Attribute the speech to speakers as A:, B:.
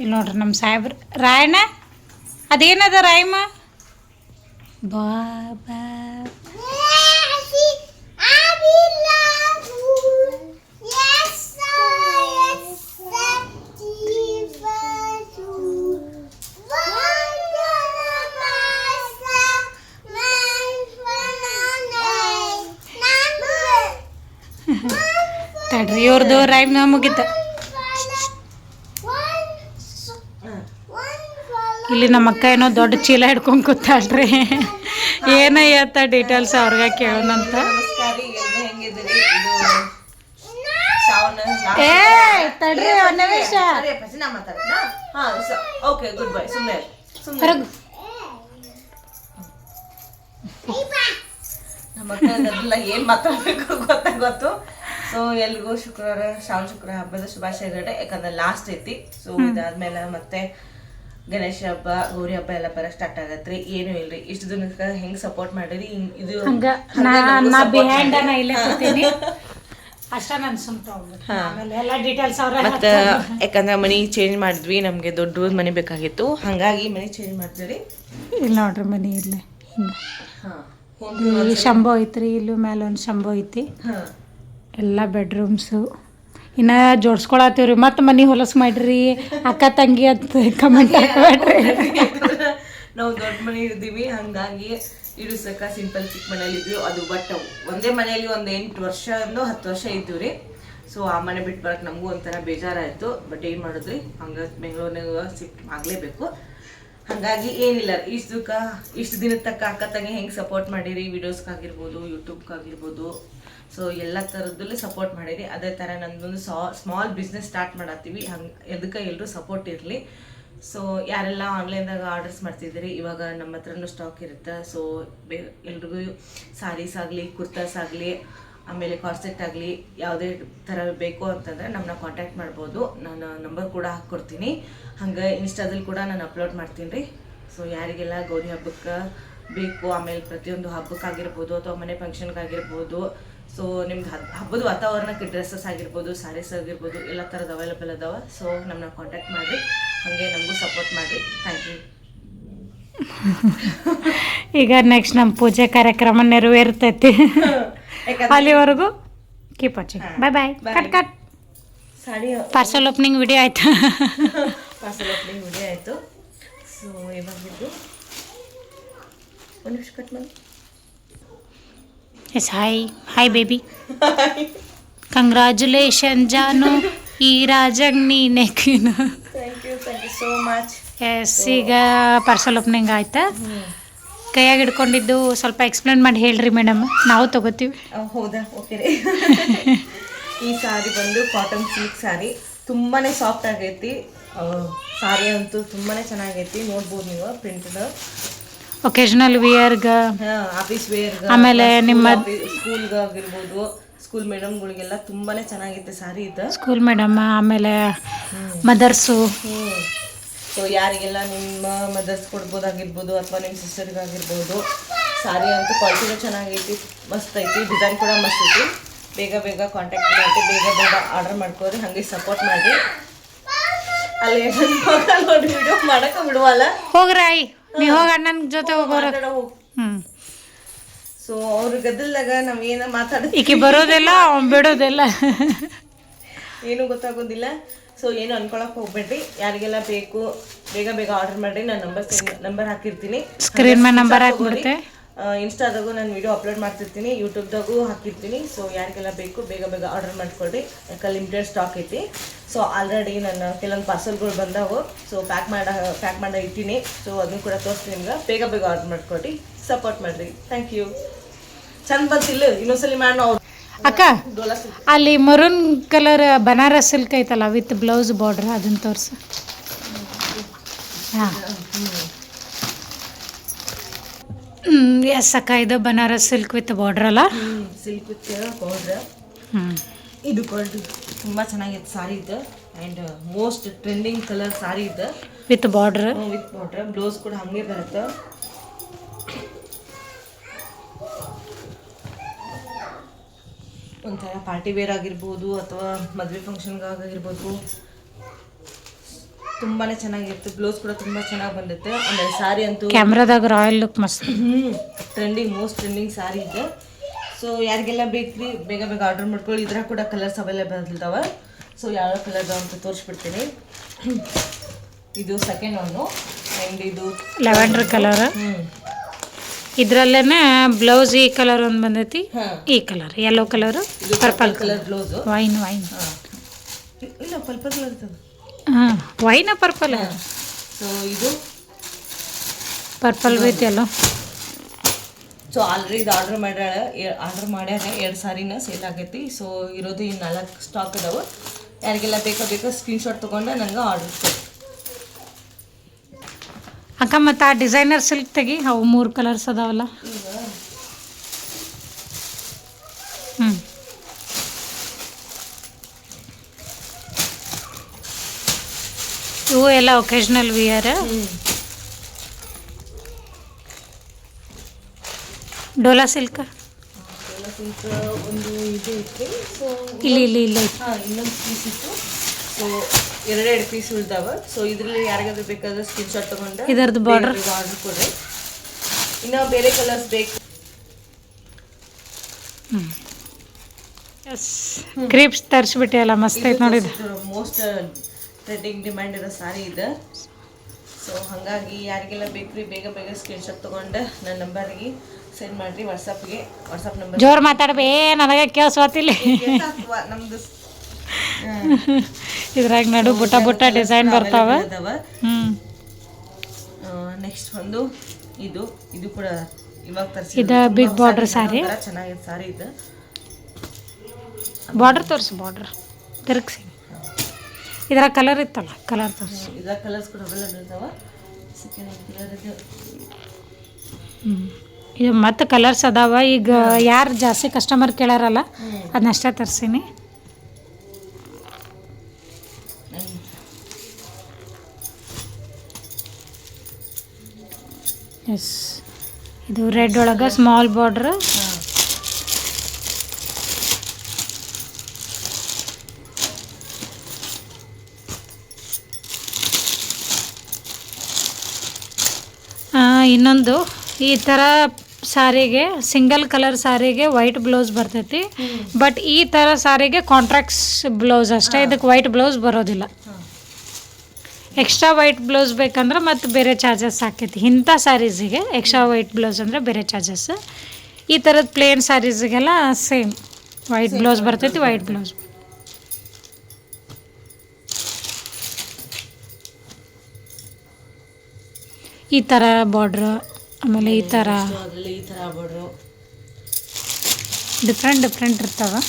A: ಇಲ್ಲಿ ನೋಡ್ರಿ ನಮ್ಮ ಸಾಹೇಬ್ರು. ರಾಯಣ್ಣ ಅದೇನದ ರಾಯಮ್ಮ? ಬಾಬಾ ತಡ್ರಿ ಇವ್ರದ್ದು ರೈಮ್ ಮುಗಿತ. ಇಲ್ಲಿ ನಮ್ಮ ಅಕ್ಕ ಏನೋ ದೊಡ್ಡ ಚೀಲ ಹಿಡ್ಕೊಂಡು ಕೂತಾಳ್ರಿ. ಏನೋ ಹೇಳ್ತ ಡೀಟೇಲ್ಸ್ ಅವ್ರಿಗೆ ಕೇಳೋಣಂತ ಏ ತಡ್ರಿ ಒಂದ್ ನಿಮಿಷ.
B: ಓಕೆ ಗುಡ್ ಬೈ ಸುಮ್ಮನೆ
A: ಹೊರಗ್.
B: ನಮ್ಮ ಅಕ್ಕನೆಲ್ಲ ಏನ್ ಮಾತಾಡ್ಬೇಕು ಗೊತ್ತಾಗೊತ್ತು ಸೊ ಎಲ್ರಿಗೂ ಶುಕ್ರವಾರ ಶ್ರಾವಣ ಶುಕ್ರವಾರ ಹಬ್ಬದ ಶುಭಾಶಯಗಳು. ಯಾಕಂದ್ರೆ ಲಾಸ್ಟ್ ಐತಿ. ಸೊ ಇದಾದ್ಮೇಲೆ ಮತ್ತೆ ಗಣೇಶ ಹಬ್ಬ ಗೌರಿ ಹಬ್ಬ ಎಲ್ಲ ಬರ ಸ್ಟಾರ್ಟ್ ಆಗತ್ರಿ. ಏನು ಇಲ್ರಿ. ಇಷ್ಟು ದಿನಕ್ಕ ಹೆಂಗ್ ಸಪೋರ್ಟ್ ಮಾಡಿರಿ? ಇದು
A: ಹಂಗ ನಾ ಬಿಹೈಂಡ್ ನಾ ಇಲ್ಲೇ ಕೂತೀನಿ. ಅಷ್ಟ ನಾನು ಸುಮ್ ತಗೊಂಡ್ಬಿಟ್ಟು ಆಮೇಲೆ ಎಲ್ಲ ಡೀಟೇಲ್ಸ್ ಅವ್ರ
B: ಮತ್ತ ಯಾಕಂದ್ರೆ ಮನಿ ಚೇಂಜ್ ಮಾಡಿದ್ವಿ ನಮ್ಗೆ ದೊಡ್ಡ ಮನೆ ಬೇಕಾಗಿತ್ತು. ಹಂಗಾಗಿ ಮನಿ ಚೇಂಜ್ ಮಾಡಿದ್ರಿ
A: ಇಲ್ಲ ನೋಡ್ರಿ ಮನಿ ಇಲ್ಲೇ. ಶಂಭ ಐತ್ರಿ ಇಲ್ಲೂ ಮೇಲೆ ಒಂದು ಶಂಭು ಐತಿ. ಎಲ್ಲ ಬೆಡ್ರೂಮ್ಸು ಇನ್ನ ಜೋಡ್ಸ್ಕೊಳತ್ತೀವ್ರಿ ಮತ್ತೆ ಮನೆ ಹೊಲಸು ಮಾಡ್ರಿ, ಅಕ್ಕ ತಂಗಿ ಅಂತ ಕಮೆಂಟ್ ಹಾಕ್ಬೇಡ್ರಿ.
B: ನಾವು ದೊಡ್ಡ ಮನೆ ಇದ್ದೀವಿ ಹಂಗಾಗಿ ಇಡಿಸಕ್ಕ ಸಿಂಪಲ್ ಚಿಕ್ಕ ಮನೇಲಿ ಇದ್ವಿ. ಅದು ಬಟ್ ಒಂದೇ ಮನೆಯಲ್ಲಿ ಒಂದು ಎಂಟು ವರ್ಷ ಒಂದು ಹತ್ತು ವರ್ಷ ಇದ್ದೀವಿ ಸೊ ಆ ಮನೆ ಬಿಟ್ಟು ಬರಕ್ಕೆ ನಮಗೂ ಒಂಥರ ಬೇಜಾರಾಯಿತು. ಬಟ್ ಏನು ಮಾಡಿದ್ರಿ? ಹಂಗೆ ಬೆಂಗಳೂರಿನಾಗ ಶಿಫ್ಟ್ ಆಗಲೇಬೇಕು. ಹಾಗಾಗಿ ಏನಿಲ್ಲ ಇಷ್ಟಕ್ಕ ಇಷ್ಟು ದಿನದ ತಕ್ಕ ಅಕ್ಕ ತಂಗಿ ಹೆಂಗೆ ಸಪೋರ್ಟ್ ಮಾಡಿರಿ ವಿಡಿಯೋಸ್ಗಾಗಿರ್ಬೋದು ಯೂಟ್ಯೂಬ್ಗಾಗಿರ್ಬೋದು ಸೊ ಎಲ್ಲ ಥರದಲ್ಲೂ ಸಪೋರ್ಟ್ ಮಾಡಿರಿ. ಅದೇ ಥರ ನಂದೊಂದು ಸಾ ಸ್ಮಾಲ್ ಬಿಸ್ನೆಸ್ ಸ್ಟಾರ್ಟ್ ಮಾಡತ್ತೀವಿ. ಹಂಗೆ, ಎದಕ್ಕೆ ಎಲ್ಲರೂ ಸಪೋರ್ಟ್ ಇರಲಿ. ಸೊ ಯಾರೆಲ್ಲ ಆನ್ಲೈನ್ದಾಗ ಆರ್ಡರ್ಸ್ ಮಾಡ್ತಿದ್ದೀರಿ, ಇವಾಗ ನಮ್ಮ ಹತ್ರನೂ ಸ್ಟಾಕ್ ಇರುತ್ತೆ? ಸೊ ಬೇ, ಎಲ್ರಿಗೂ ಸ್ಯಾರೀಸ್ ಆಗಲಿ, ಕುರ್ತಾಸ್ ಆಗಲಿ ಆಮೇಲೆ ಕಾರ್ಸೆಟ್ ಆಗಲಿ ಯಾವುದೇ ಥರ ಬೇಕು ಅಂತಂದರೆ ನಮ್ಮನ್ನ ಕಾಂಟ್ಯಾಕ್ಟ್ ಮಾಡ್ಬೋದು. ನಾನು ನಂಬರ್ ಕೂಡ ಹಾಕ್ಕೊಡ್ತೀನಿ. ಹಂಗೆ ಇನ್ಸ್ಟಾದಲ್ಲಿ ಕೂಡ ನಾನು ಅಪ್ಲೋಡ್ ಮಾಡ್ತೀನಿ ರೀ. ಸೊ ಯಾರಿಗೆಲ್ಲ ಗೌರಿ ಹಬ್ಬಕ್ಕೆ ಬೇಕು ಆಮೇಲೆ ಪ್ರತಿಯೊಂದು ಹಬ್ಬಕ್ಕಾಗಿರ್ಬೋದು ಅಥವಾ ಮನೆ ಫಂಕ್ಷನ್ಗಾಗಿರ್ಬೋದು ಸೊ ನಿಮ್ಗೆ ಹಬ್ ಹಬ್ಬದ ವಾತಾವರಣಕ್ಕೆ ಡ್ರೆಸ್ಸಸ್ ಆಗಿರ್ಬೋದು ಸ್ಯಾರೀಸ್ ಆಗಿರ್ಬೋದು ಎಲ್ಲ ಥರದ್ದು ಅವೈಲಬಲ್ ಅದಾವೆ. ಸೊ ನಮ್ಮನ್ನ ಕಾಂಟ್ಯಾಕ್ಟ್ ಮಾಡಿರಿ. ಹಾಗೆ ನಮಗೂ ಸಪೋರ್ಟ್ ಮಾಡಿರಿ. ಥ್ಯಾಂಕ್ ಯು
A: ಈಗ ನೆಕ್ಸ್ಟ್ ನಮ್ಮ ಪೂಜೆ ಕಾರ್ಯಕ್ರಮ ನೆರವೇರ್ತೈತಿ. ಅಲ್ಲಿವರೆಗೂ keep watching bye bye cut cut parcel opening video ಆಯ್ತು?
B: ಪಾರ್ಸಲ್ ಓಪನಿಂಗ್ ವಿಡಿಯೋ ಆಯಿತು. ಸೊ ಇವಾಗಿದ್ದು ಒಂದು ನಿಮಿಷ ಕಟ್ ಮಾಡಿ.
A: Yes hi hi baby congratulation ಜಾನು ಈ ರಾಜಂಗ್ ನೀನೆ queen
B: thank you thank you so much
A: yes ಈಗ ಪಾರ್ಸಲ್ ಓಪನಿಂಗ್ ಆಯ್ತಾ? ಕೈಯಾಗ ಹಿಡ್ಕೊಂಡಿದ್ದು ಸ್ವಲ್ಪ ಎಕ್ಸ್ಪ್ಲೇನ್ ಮಾಡಿ ಹೇಳ್ರಿ ಮೇಡಮ್ ನಾವು ತಗೋತೀವಿ.
B: ಹೌದಾ? ಓಕೆ ಈ ಸಾರಿ ಬಂದು ಕಾಟನ್ ಸಿಲ್ಕ್ ಸಾರಿ. ತುಂಬಾ ಸಾಫ್ಟ್ ಆಗೈತಿ. ಸಾರಿ ಅಂತೂ ತುಂಬಾ ಚೆನ್ನಾಗೈತಿ. ನೋಡ್ಬೋದು ನೀವು ಪ್ರಿಂಟ್
A: ಒಕೇಶನಲ್ ವಿಯರ್ಗೆ
B: ಆಫೀಸ್ ವಿಯರ್
A: ಆಮೇಲೆ ನಿಮ್ಮ-
B: ಸ್ಕೂಲ್ಗೆ ಆಗಿರ್ಬೋದು ಸ್ಕೂಲ್ ಮೇಡಮ್ಗಳಿಗೆಲ್ಲ ತುಂಬಾ ಚೆನ್ನಾಗಿತ್ತು ಸಾರಿ ಇದು.
A: ಸ್ಕೂಲ್ ಮೇಡಮ್ ಆಮೇಲೆ ಮದರ್ಸು
B: ಸೊ ಯಾರಿಗೆಲ್ಲ ನಿಮ್ಮ ಮದರ್ಸ್ ಕೊಡ್ಬೋದಾಗಿರ್ಬೋದು ಅಥವಾ ನಿಮ್ಮ ಸಿಸ್ಟರ್ಗಾಗಿರ್ಬೋದು ಸಾರಿ ಅಂತೂ ಕ್ವಾಲಿಟಿನೂ ಚೆನ್ನಾಗೈತಿ ಮಸ್ತ್ ಐತಿ ಡಿಸೈನ್ ಕೂಡ ಮಸ್ತ್ ಐತಿ. ಬೇಗ ಬೇಗ ಕಾಂಟ್ಯಾಕ್ಟ್ ಮಾಡಿ ಬೇಗ ಬೇಗ ಆರ್ಡರ್ ಮಾಡ್ಕೋರಿ ಹಾಗೆ ಸಪೋರ್ಟ್ ಮಾಡಿ. ಅಲ್ಲಿ ನೋಡಿ ವಿಡಿಯೋ ಮಾಡಕ್ಕೆ ಬಿಡುವಲ್ಲ?
A: ಹೋಗ್ರಾಯ್ ನೀವು ಹೋಗಿ ಅಣ್ಣನ ಜೊತೆ ಹೋಗೋರ. ಹ್ಞೂ
B: ಸೊ ಅವ್ರ ಗದ್ದಲ್ದಾಗ ನಾವ್ ಏನ ಮಾತಾಡ್ತೀವಿ
A: ಈಕೆ ಬರೋದಿಲ್ಲ ಅವ್ನು ಬಿಡೋದಿಲ್ಲ.
B: ಏನು ಗೊತ್ತಾಗೋದಿಲ್ಲ. ಸೊ ಏನು ಅನ್ಕೊಳಕ್ ಹೋಗ್ಬೇಡ್ರಿ. ಯಾರಿಗೆಲ್ಲ ಬೇಕು ಬೇಗ ಬೇಗ ಆರ್ಡರ್ ಮಾಡ್ರಿ. ನಾನು ನಂಬರ್ ನಂಬರ್ ಹಾಕಿರ್ತೀನಿ.
A: ಸ್ಕ್ರೀನ್ ಮೇಲೆ ನಂಬರ್ ಹಾಕ್ಬಿಡುತ್ತೆ.
B: ಇನ್ಸ್ಟಾದಾಗೂ ನಾನು ವಿಡಿಯೋ ಅಪ್ಲೋಡ್ ಮಾಡ್ತಿರ್ತೀನಿ. ಯೂಟ್ಯೂಬ್ದಾಗೂ ಹಾಕಿರ್ತೀನಿ. ಸೊ ಯಾರಿಗೆಲ್ಲ ಬೇಕು ಬೇಗ ಬೇಗ ಆರ್ಡರ್ ಮಾಡ್ಕೊಳ್ರಿ. ಯಾಕೆ ಲಿಮಿಟೆಡ್ ಸ್ಟಾಕ್ ಐತಿ. ಸೊ ಆಲ್ರೆಡಿ ನನ್ನ ಕೆಲವೊಂದು ಪಾರ್ಸಲ್ಗಳು ಬಂದಾವು. ಸೊ ಪ್ಯಾಕ್ ಮಾಡ ಪ್ಯಾಕ್ ಮಾಡಿ ಇಟ್ಟೀನಿ. ಸೊ ಅದನ್ನು ಕೂಡ ತೋರಿಸ್ತೀನಿ ನಿಮ್ಗೆ. ಬೇಗ ಬೇಗ ಆರ್ಡರ್ ಮಾಡ್ಕೊಡಿ ಸಪೋರ್ಟ್ ಮಾಡ್ರಿ. ಥ್ಯಾಂಕ್ ಯು ಚಂದ ಬಂತಿಲ್ಲ ಇನ್ನೊಂದ್ಸಲಿ ಮಾಡೋಣ
A: ಅಕ್ಕ ಅಲ್ಲಿ ಮರೂನ್ ಕಲರ್ ಬನಾರಸ್ ಸಿಲ್ಕ್ ಐತಲ್ಲ ವಿತ್ ಬ್ಲೌಸ್ ಬಾರ್ಡ್ರ್ ಅದನ್ನ ತೋರಿಸು. ಹಾಂ. ಎಸ್ ಅಕ್ಕ ಇದು ಬನಾರಸ್ ಸಿಲ್ಕ್ ವಿತ್ ಬಾರ್ಡ್ರ್ ಅಲ್ಲ?
B: ಸಿಲ್ಕ್ ವಿತ್ ಬಾರ್ಡ್ರ್
A: ಹ್ಞೂ
B: ಇದು ತುಂಬ ಚೆನ್ನಾಗಿತ್ತು ಸಾರಿ ಇದು. And most trending colour sari ಇದು.
A: With border
B: with border blouse ಕೂಡ ಹಾಗೆ ಬರುತ್ತೆ. ಒಂಥರ ಪಾರ್ಟಿ ವೇರ್ ಆಗಿರ್ಬೋದು ಅಥವಾ ಮದುವೆ ಫಂಕ್ಷನ್ಗಾಗಿರ್ಬೋದು ತುಂಬಾನೇ ಚೆನ್ನಾಗಿರುತ್ತೆ. ಬ್ಲೌಸ್ ಕೂಡ ತುಂಬಾ ಚೆನ್ನಾಗಿ ಬಂದಿತ್ತು ಆಮೇಲೆ ಸಾರಿ ಅಂತೂ
A: ಕ್ಯಾಮ್ರಾದಾಗ ರಾಯಲ್ ಲುಕ್ ಮಸ್ತ್.
B: ಟ್ರೆಂಡಿಂಗ್ ಮೋಸ್ಟ್ ಟ್ರೆಂಡಿಂಗ್ ಸಾರಿ ಇದೆ. ಸೊ ಯಾರಿಗೆಲ್ಲ ಬೇಕ್ರಿ ಬೇಗ ಬೇಗ ಆರ್ಡರ್ ಮಾಡ್ಕೊಳ್ಳಿ. ಇದ್ರಾಗ ಕೂಡ ಕಲರ್ಸ್ ಅವೈಲೇಬಲ್ ಇದಾವೆ. ಸೊ ಯಾವ ಕಲರ್ ಅಂತ ತೋರಿಸ್ಬಿಡ್ತೀನಿ. ಇದು ಸೆಕೆಂಡ್ ಒನ್ನು ಆ್ಯಂಡ್ ಇದು
A: ಲೆವೆಂಡರ್ ಕಲರ್
B: ಹ್ಞೂ
A: ಇದ್ರಲ್ಲೇನೆ ಬ್ಲೌಸ್ ಈ ಕಲರ್ ಒಂದು ಬಂದೈತಿ. ಈ colour yellow colour
B: purple colour blouse
A: wine wine
B: ಇಲ್ಲ ಪರ್ಪಲ್ ಕಲರ್
A: ಹಾಂ ವೈನ ಪರ್ಪಲ್
B: ಸೊ ಇದು
A: ಪರ್ಪಲ್ ಐತಿ ಅಲ್ಲ
B: ಸೊ ಆಲ್ರೆಡಿ ಇದು ಆರ್ಡ್ರ್ ಮಾಡ್ಯಾಳ ಆರ್ಡ್ರ್ ಮಾಡ್ಯಾರ ಎರಡು ಸಾರಿನ ಸೇಲ್ ಆಗೈತಿ. ಸೊ ಇರೋದು ಇನ್ನು ನಾಲ್ಕು ಸ್ಟಾಕ್ ಅದಾವೆ. ಯಾರಿಗೆಲ್ಲ ಬೇಕೋ ಬೇಕೋ ಸ್ಕ್ರೀನ್ಶಾಟ್ ತೊಗೊಂಡು ನಂಗೆ ಆರ್ಡ್ರ್ ಕೊಡಿ.
A: ಅಕ್ಕ ಮತ್ತು ಆ ಡಿಸೈನರ್ ಸಿಲ್ಕ್ ತೆಗಿ. ಅವು ಮೂರು ಕಲರ್ಸ್ ಅದಾವಲ್ಲ. ಹ್ಞೂ ಇವು ಎಲ್ಲ ಒಕೇಶ್ನಲ್ ವಿಯರ್ ಡೋಲಾ ಸಿಲ್ಕ್ ಇಲ್ಲಿ ಇಲ್ಲಿ ಇಲ್ಲಿ.
B: ಇನ್ನೊಂದು ಪೀಸ್ ಇತ್ತು. ಎರಡೆರಡು ಪೀಸ್ ಉಳ್ದಾವ. ಸೊ ಇದರಲ್ಲಿ ಯಾರಿಗಾದ್ರೂ ಬೇಕಾದ್ರೆ ಸ್ಕ್ರೀನ್ಶಾಟ್ ತಗೊಂಡು
A: ಇದರದ್ದು ಬಾರ್ಡರ್
B: ಆರ್ಡರ್ ಕೊಡ್ರಿ. ಇನ್ನು ಬೇರೆ ಕಲರ್ಸ್ ಬೇಕು.
A: ಎಸ್ ಕ್ರೀಪ್ಸ್ ತರಿಸ್ಬಿಟ್ಟೆ ಅಲ್ಲ ಮಸ್ತ್ ಐತೆ ನೋಡಿ
B: ಮೋಸ್ಟ್ ಟ್ರೆಂಡಿಂಗ್ ಡಿಮ್ಯಾಂಡ್ ಇರೋ ಸಾರಿ ಇದೆ. ಸೊ ಹಾಗಾಗಿ ಯಾರಿಗೆಲ್ಲ ಬೇಕ್ರಿ ಬೇಗ ಬೇಗ ಸ್ಕ್ರೀನ್ ಶಾಟ್ ತೊಗೊಂಡು ನನ್ನ ನಂಬರ್ಗೆ ಸೆಂಡ್ ಮಾಡಿರಿ ವಾಟ್ಸಪ್ಗೆ ವಾಟ್ಸಪ್ ನಂಬರ್
A: ಜೋರು ಮಾತಾಡ್ಬೇ ನನಗೆ ಕೇಳಿಸ್ವಾತಿಲ್ಲ
B: ನಮ್ದು.
A: ಇದ್ರಾಗ ನಡು ಬುಟ್ಟ ಬುಟ್ಟ ಡಿಸೈನ್ ಬರ್ತಾವ. ಹ್ಞೂ
B: ನೆಕ್ಸ್ಟ್ ಒಂದು ಇದು. ಇದು ಕೂಡ ಇವಾಗ ತರಿಸಿ
A: ಇದು ಬಿಗ್ ಬಾರ್ಡರ್ ಸಾರಿ.
B: ಚೆನ್ನಾಗಿದೆ ಸಾರಿ ಇದು.
A: ಬಾರ್ಡರ್ ತೋರಿಸು ಬಾರ್ಡರ್ ತಿರುಗಿಸಿ. ಇದರ ಕಲರ್ ಇತ್ತಲ್ಲ ಕಲರ್ ತೋರಿಸು.
B: ಇದ ಕಲರ್ಸ್ ಕೂಡ ಅವೈಲೇಬಲ್ ಇದಾವ. ಇದು.
A: ಮತ್ತೆ ಕಲರ್ಸ್ ಅದಾವ. ಈಗ ಯಾರು ಜಾಸ್ತಿ ಕಸ್ಟಮರ್ ಕೇಳಾರಲ್ಲ ಅದನ್ನಷ್ಟೇ ತರಿಸೀನಿ. ಎಸ್ ಇದು ರೆಡ್ ಒಳಗೆ ಸ್ಮಾಲ್ ಬಾರ್ಡ್ರ್ ಇನ್ನೊಂದು ಈ ಥರ ಸಾರಿಗೆ ಸಿಂಗಲ್ ಕಲರ್ ಸಾರಿಗೆ ವೈಟ್ ಬ್ಲೌಸ್ ಬರ್ತೈತಿ. ಬಟ್ ಈ ಥರ ಸಾರಿಗೆ ಕಾಂಟ್ರಾಕ್ಟ್ಸ್ ಬ್ಲೌಸ್ ಅಷ್ಟೇ. ಇದಕ್ಕೆ ವೈಟ್ ಬ್ಲೌಸ್ ಬರೋದಿಲ್ಲ. ಎಕ್ಸ್ಟ್ರಾ ವೈಟ್ ಬ್ಲೌಸ್ ಬೇಕಂದ್ರೆ ಮತ್ತು ಬೇರೆ ಚಾರ್ಜಸ್ ಆಕೈತಿ ಇಂಥ ಸ್ಯಾರೀಸಿಗೆ ಎಕ್ಸ್ಟ್ರಾ ವೈಟ್ ಬ್ಲೌಸ್ ಅಂದರೆ ಬೇರೆ ಚಾರ್ಜಸ್ ಈ ಥರದ ಪ್ಲೇನ್ ಸ್ಯಾರೀಸಿಗೆಲ್ಲ ಸೇಮ್ ವೈಟ್ ಬ್ಲೌಸ್ ಬರ್ತೈತಿ ವೈಟ್ ಬ್ಲೌಸ್ ಈ ಥರ ಬಾರ್ಡ್ರ್ ಆಮೇಲೆ ಈ ಥರ ಡಿಫ್ರೆಂಟ್ ಡಿಫ್ರೆಂಟ್ ಇರ್ತಾವೆ.